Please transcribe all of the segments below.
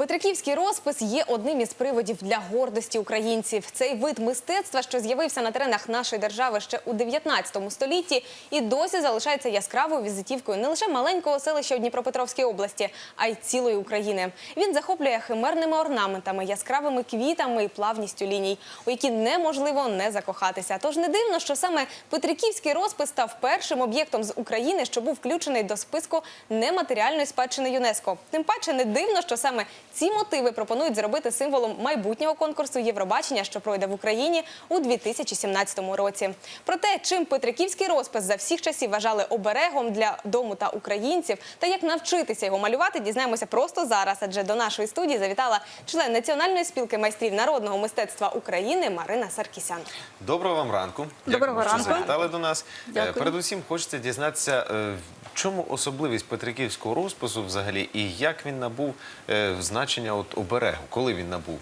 Петриківський розпис є одним із приводів для гордості українців. Цей вид мистецтва, що з'явився на теренах нашої держави ще у 19 столітті, і досі залишається яскравою візитівкою не лише маленького селища у Дніпропетровській області, а й цілої України. Він захоплює химерними орнаментами, яскравими квітами і плавністю ліній, у які неможливо не закохатися. Тож не дивно, що саме Петриківський розпис став першим об'єктом з України, що був включений до списку нематеріальної спадщини ЮНЕСКО. Тим паче не дивно, що саме ці мотиви пропонують зробити символом майбутнього конкурсу Євробачення, що пройде в Україні у 2017 році. Про те, чим Петриківський розпис за всіх часів вважали оберегом для дому та українців, та як навчитися його малювати, дізнаємося просто зараз. Адже до нашої студії завітала член Національної спілки майстрів народного мистецтва України Марина Саркісян. Доброго вам ранку. Доброго Дякую, що ранку. завітали до нас. Дякую. Е, Передусім, хочеться дізнатися, е, в чому особливість Петриківського розпису взагалі, і як він набув е, значення от оберегу, коли він набув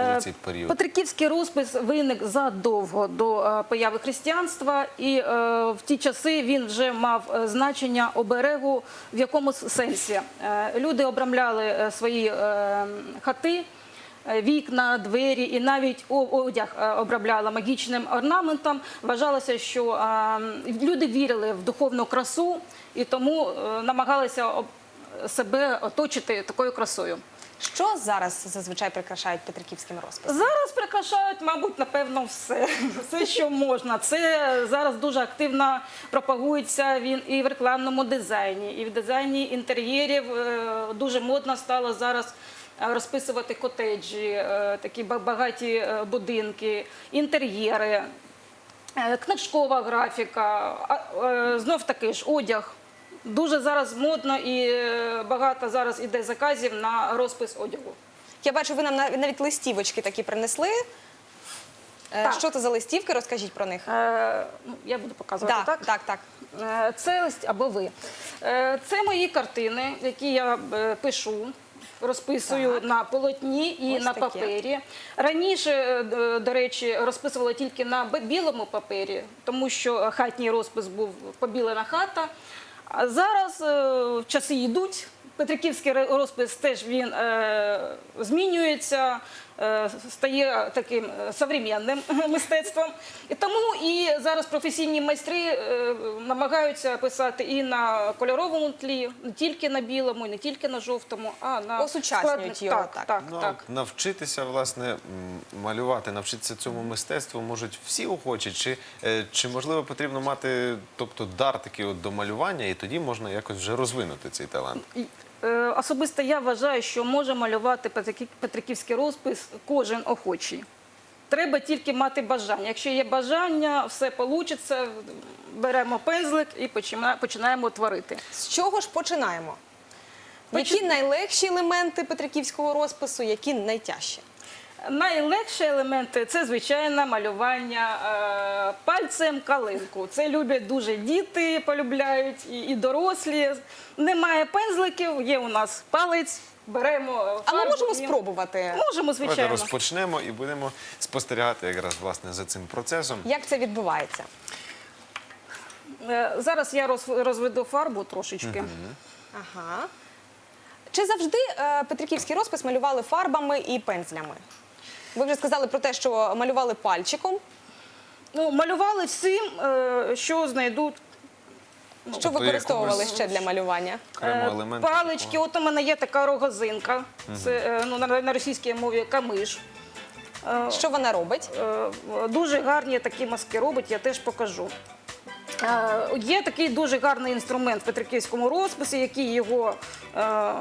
коли цей період. Петриківський розпис виник задовго до е, появи християнства, і е, в ті часи він вже мав е, значення оберегу в якомусь сенсі. Е, люди обрамляли е, свої е, хати. Е, Вікна, двері і навіть одяг е, обробляла магічним орнаментом. Вважалося, що е, люди вірили в духовну красу і тому намагалися себе оточити такою красою. Що зараз зазвичай прикрашають Петриківським розписом? Зараз прикрашають, мабуть, напевно, все, все, що можна. Це зараз дуже активно пропагується він і в рекламному дизайні, і в дизайні інтер'єрів. Дуже модно стало зараз розписувати котеджі, е, такі багаті е, будинки, інтер'єри, е, книжкова графіка, е, знов таки ж одяг. Дуже зараз модно і е, багато зараз іде заказів на розпис одягу. Я бачу, ви нам нав- навіть листівочки такі принесли. Е, Так. Що це за листівки? Розкажіть про них. Е, ну, я буду показувати Так, так. так, так. Е, Це лист або ви. Е, Це мої картини, які я е, пишу. Розписую Так. на полотні і Ось на таке. папері. Раніше, е, до речі, розписувала тільки на білому папері, тому що хатній розпис був побілена хата. А зараз е, часи йдуть. Петриківський розпис теж він е, змінюється, е, стає таким е, современним мистецтвом. І тому і зараз професійні майстри е, намагаються писати і на кольоровому тлі, не тільки на білому, не тільки на жовтому, а на Осучаснюють його, Так, так. так, Ну, так. навчитися власне малювати, навчитися цьому мистецтву можуть всі охочі, чи, е, чи можливо потрібно мати тобто дар такий от до малювання, і тоді можна якось вже розвинути цей талант. Е, Особисто я вважаю, що може малювати Петриківський розпис кожен охочий. Треба тільки мати бажання. Якщо є бажання, все вийде, беремо пензлик і починаємо творити. З чого ж починаємо? Почи- Які найлегші елементи Петриківського розпису, які найтяжчі? Найлегші елементи це звичайно малювання е, пальцем калинку. Це люблять дуже діти, полюбляють і, дорослі. Немає пензликів, є у нас палець. Беремо е, А ми можемо спробувати. Можемо, Давайте звичайно. розпочнемо і будемо спостерігати якраз власне за цим процесом. Як це відбувається? Е, Зараз я роз- розведу фарбу трошечки. Ага. Чи завжди Петриківський розпис малювали фарбами і пензлями? Ви вже сказали про те, що малювали пальчиком. Ну, малювали всім, е, що знайдуть. Що тобто використовували ще для малювання? Е, Палички, такого. от у мене є така рогозинка. Це е, ну, на, на російській мові камиш. Е, Що вона робить? Е, Дуже гарні такі маски робить, я теж покажу. Є такий дуже гарний інструмент в Петриківському розписі, який його е,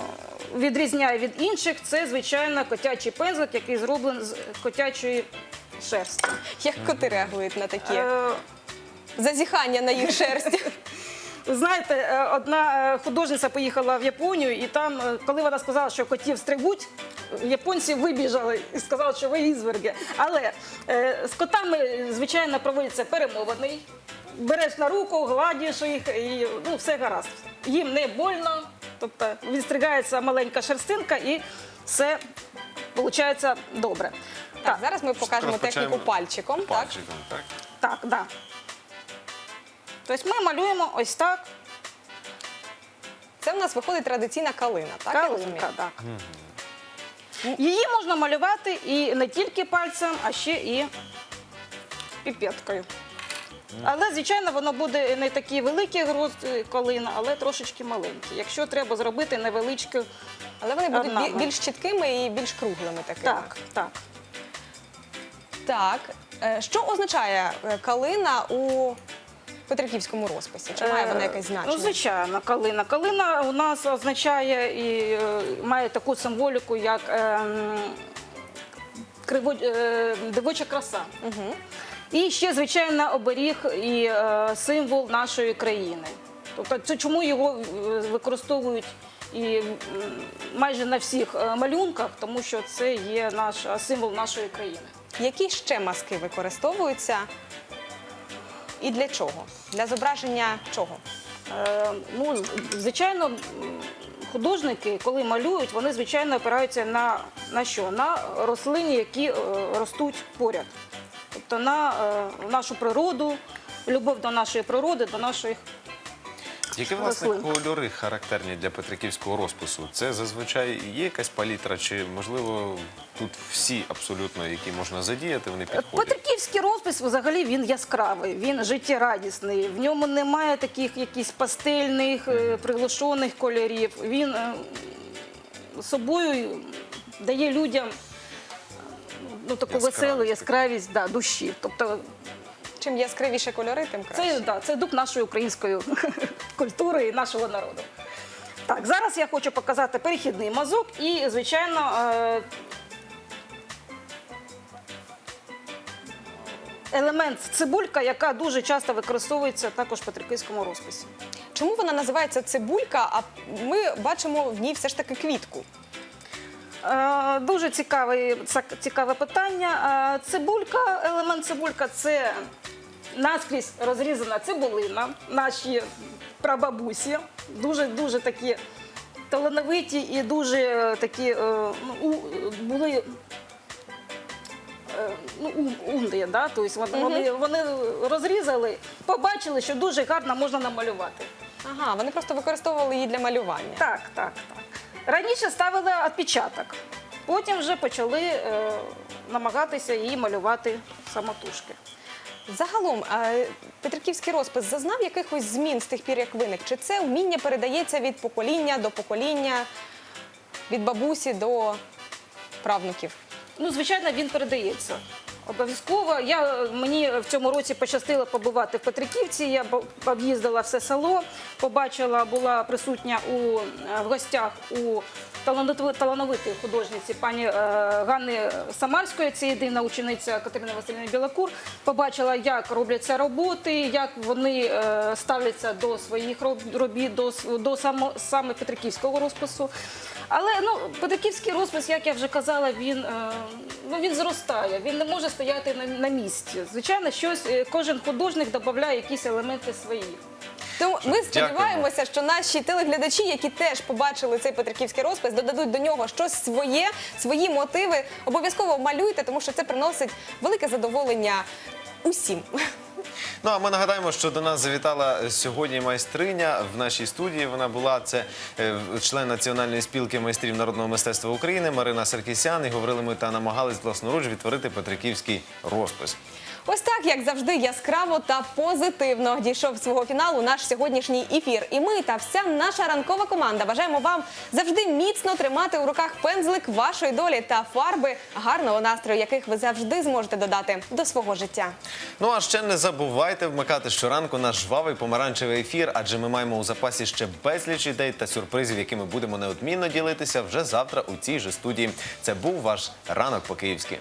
відрізняє від інших. Це, звичайно, котячий пензлик, який зроблений з котячої шерсті. Як коти реагують на такі Е, зазіхання на їх шерсті? Знаєте, е, одна художниця поїхала в Японію, і там, коли вона сказала, що котів стригуть, японці вибіжали і сказали, що ви ізверги. Але з котами, звичайно, проводиться перемовини. Береш на руку, гладиш їх, і ну, все гаразд. Їм не больно, тобто відстригається маленька шерстинка і все виходить добре. Так, зараз ми покажемо Розпочаємо техніку пальчиком. Так? Пальчиком, так? Так, да. Тобто ми малюємо ось так. Це в нас виходить традиційна калина, так? я розумію? Калинка, так. Її можна малювати і не тільки пальцем, а ще і піпеткою. Але, звичайно, воно буде не такий великий гроздь е, калина, але трошечки маленький. Якщо треба зробити невеличку. Але вони будуть бі- Орнамент. більш чіткими і більш круглими такими. Так, так. Так. Е, Що означає е, калина у Петриківському розписі? Чи має вона якесь Е, значення? Ну, звичайно, калина. Калина у нас означає і е, має таку символіку, як е, криво, е, дивоча краса. І ще, звичайно, оберіг і е, символ нашої країни. Тобто, це чому його е, використовують і майже на всіх е, малюнках, тому що це є наш символ нашої країни. Які ще маски використовуються і для чого? Для зображення чого? Е, Ну, звичайно, художники, коли малюють, вони звичайно опираються на, на що? На рослині, які е, ростуть поряд. Тобто на е, нашу природу, любов до нашої природи, до наших Які власне рослин. кольори характерні для петриківського розпису? Це зазвичай є якась палітра, чи можливо тут всі абсолютно, які можна задіяти, вони підходять? Петриківський розпис взагалі він яскравий, він життєрадісний. В ньому немає таких якісь пастельних, е, приглушених кольорів. Він е, собою дає людям ну, таку веселу яскравість да, душі. Тобто Чим яскравіше кольори, тим краще. це, да, це дух нашої української культури і нашого народу. Так, зараз я хочу показати перехідний мазок і, звичайно, е, елемент цибулька, яка дуже часто використовується також в петриківському розписі. Чому вона називається цибулька, а ми бачимо в ній все ж таки квітку? Е, Дуже цікаве, цікаве питання. Е, Цибулька, елемент цибулька це наскрізь розрізана цибулина, наші прабабусі. Дуже дуже такі талановиті і дуже е, такі ну, були. Ну, умні, да? тобто вони, вони, вони розрізали, побачили, що дуже гарно можна намалювати. Ага, вони просто використовували її для малювання. Так, так, так. Раніше ставили відпечаток, потім вже почали е, намагатися її малювати самотужки. Загалом, е, Петриківський розпис зазнав якихось змін з тих пір, як виник? Чи це вміння передається від покоління до покоління, від бабусі до правнуків? Ну, звичайно, він передається. Обов'язково. Я, мені в цьому році пощастило побувати в Петриківці. Я об'їздила все село, побачила, була присутня у, е, в гостях у талановитої художниці пані е, Ганни Самарської, це єдина учениця Катерини Васильівни Білокур. Побачила, як робляться роботи, як вони е, ставляться до своїх роб- робіт, до, до само, саме Петриківського розпису. Але ну, Петриківський розпис, як я вже казала, він, е, ну, він зростає, він не може стояти на, на місці. Звичайно, щось е, кожен художник додає якісь елементи свої. Тому ми сподіваємося, що наші телеглядачі, які теж побачили цей Петриківський розпис, додадуть до нього щось своє, свої мотиви. Обов'язково малюйте, тому що це приносить велике задоволення усім. Ну а ми нагадаємо, що до нас завітала сьогодні майстриня в нашій студії. Вона була це е, член національної спілки майстрів народного мистецтва України Марина Саркісян. І говорили ми та намагались власноруч відтворити Петриківський розпис. Ось так, як завжди, яскраво та позитивно дійшов свого фіналу наш сьогоднішній ефір. І ми та вся наша ранкова команда бажаємо вам завжди міцно тримати у руках пензлик вашої долі та фарби гарного настрою, яких ви завжди зможете додати до свого життя. Ну а ще не забувайте вмикати щоранку наш жвавий помаранчевий ефір, адже ми маємо у запасі ще безліч ідей та сюрпризів, якими будемо неодмінно ділитися вже завтра у цій же студії. Це був ваш ранок по-київськи.